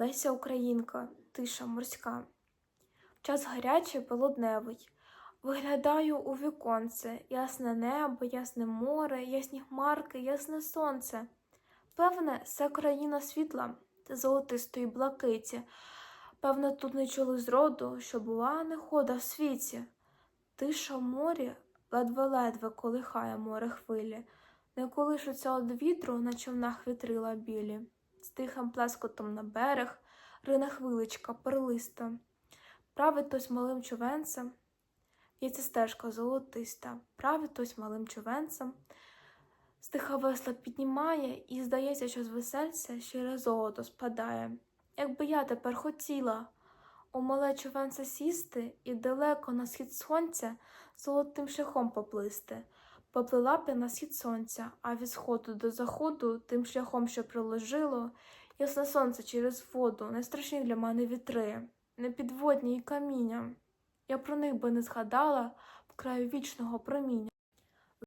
Леся Українка, тиша морська. Час гарячий полудневий. Виглядаю у віконце, ясне небо, ясне море, ясні хмарки, ясне сонце. Певне, це країна світла та золотистої блакиті. Певне, тут не чули зроду, що була нехода в світі. Тиша в морі ледве-ледве колихає море хвилі, не колишуться від вітру на човнах вітрила білі. З тихим плескотом на берег рине хвиличка перлиста. Править тось малим човенцем, В'ється стежка золотиста, править тось малим човенцем. Стиха весла піднімає, і здається, що з весельця щире золото спадає. Якби я тепер хотіла у мале човенце сісти і далеко на схід сонця золотим шляхом поплисти. Поплила б я на схід сонця, а від сходу до заходу, тим шляхом, що проложило, ясне сонце через воду, найстрашні для мене вітри, непідводні і каміння. Я про них би не згадала в краю вічного проміння.